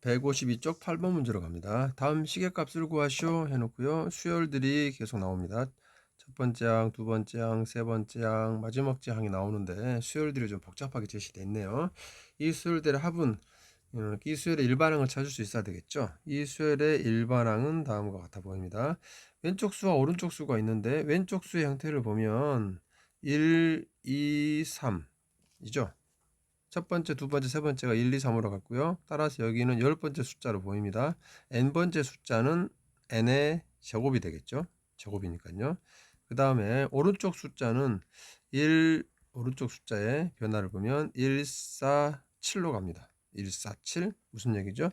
152쪽 8번 문제로 갑니다. 다음 시계값을 구하시오 해놓고요. 수열들이 계속 나옵니다. 첫 번째 항, 두 번째 항, 세 번째 항, 마지막 항이 나오는데 수열들이 좀 복잡하게 제시되어 있네요. 이 수열들의 합은 어, 이 수열의 일반항을 찾을 수 있어야 되겠죠. 이 수열의 일반항은 다음과 같아 보입니다. 왼쪽 수와 오른쪽 수가 있는데 왼쪽 수의 형태를 보면 1, 2, 3 이죠. 첫 번째, 두 번째, 세 번째가 1, 2, 3으로 갔고요. 따라서 여기는 열 번째 숫자로 보입니다. n 번째 숫자는 n의 제곱이 되겠죠. 제곱이니까요. 그 다음에 오른쪽 숫자는 1 오른쪽 숫자의 변화를 보면 1, 4, 7로 갑니다. 1, 4, 7 무슨 얘기죠?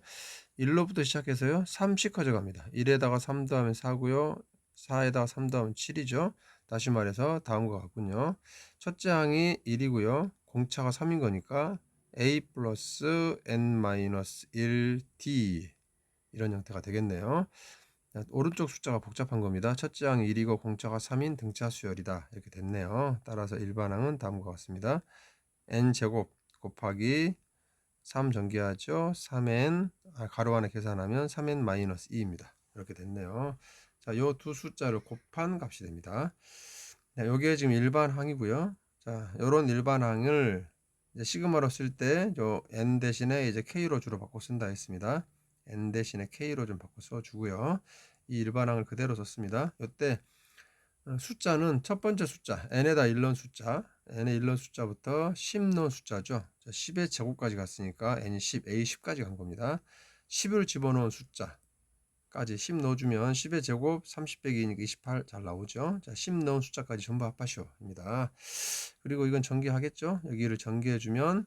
1로부터 시작해서요. 3씩 커져갑니다. 1에다가 3 더하면 4고요. 4에다가 3 더하면 7이죠. 다시 말해서 다음과 같군요. 첫째 항이 1이고요. 공차가 3인 거니까 a 플러스 n 마이너스 1d 이런 형태가 되겠네요. 오른쪽 숫자가 복잡한 겁니다. 첫째 항이 1이고 공차가 3인 등차 수열이다. 이렇게 됐네요. 따라서 일반항은 다음과 같습니다. n 제곱 곱하기 3 전개하죠. 3n 아, 가로 안에 계산하면 3n 마이너스 2입니다. 이렇게 됐네요. 자, 요 두 숫자를 곱한 값이 됩니다. 자, 요게 지금 일반항이고요. 자, 요런 일반항을 이제 시그마로 쓸 때 요 n 대신에 이제 k로 주로 바꿔 쓴다 했습니다. n 대신에 k로 좀 바꿔 써 주고요. 이 일반항을 그대로 썼습니다. 요때 어, 숫자는 첫 번째 숫자 n에다 1 넣은 숫자 n의 1 넣은 숫자부터 10 넣은 숫자죠. 10의 제곱까지 갔으니까 n이 10, a 10까지 간 겁니다. 10을 집어넣은 숫자 까지 10 넣어주면 10의 제곱 30 빼기 2니까 28 잘 나오죠. 자, 10 넣은 숫자까지 전부 합하시오입니다. 그리고 이건 전개하겠죠. 여기를 전개해주면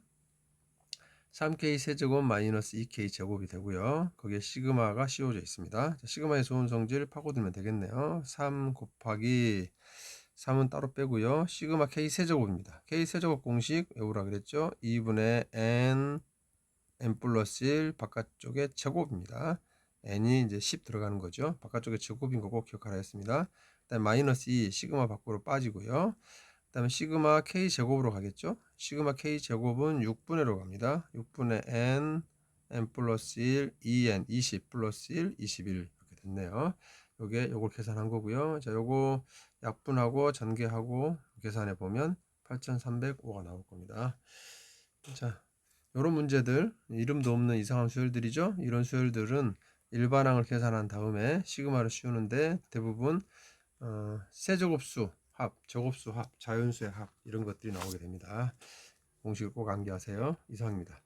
3k 세제곱 마이너스 2k 제곱이 되고요. 거기에 시그마가 씌워져 있습니다. 자, 시그마의 좋은 성질 파고들면 되겠네요. 3 곱하기 3은 따로 빼고요. 시그마 k 세제곱입니다. k 세제곱 공식 외우라 그랬죠. 2분의 n n 플러스 1 바깥쪽에 제곱입니다. N이 이제 10 들어가는 거죠. 바깥쪽에 제곱인 거고 기억하라 했습니다. 그다음 마이너스 2 시그마 밖으로 빠지고요. 그다음에 시그마 k 제곱으로 가겠죠. 시그마 k 제곱은 6분의 1로 갑니다. 6분의 n n 플러스 1 2n 20 플러스 1 21 이렇게 됐네요. 요게 요걸 계산한 거고요. 자, 요거 약분하고 전개하고 계산해 보면 8305가 나올 겁니다. 자, 요런 문제들 이름도 없는 이상한 수열들이죠. 이런 수열들은 일반항을 계산한 다음에 시그마를 씌우는데 대부분 어, 세제곱수 합, 제곱수 합, 자연수의 합 이런 것들이 나오게 됩니다. 공식을 꼭 암기하세요. 이상입니다.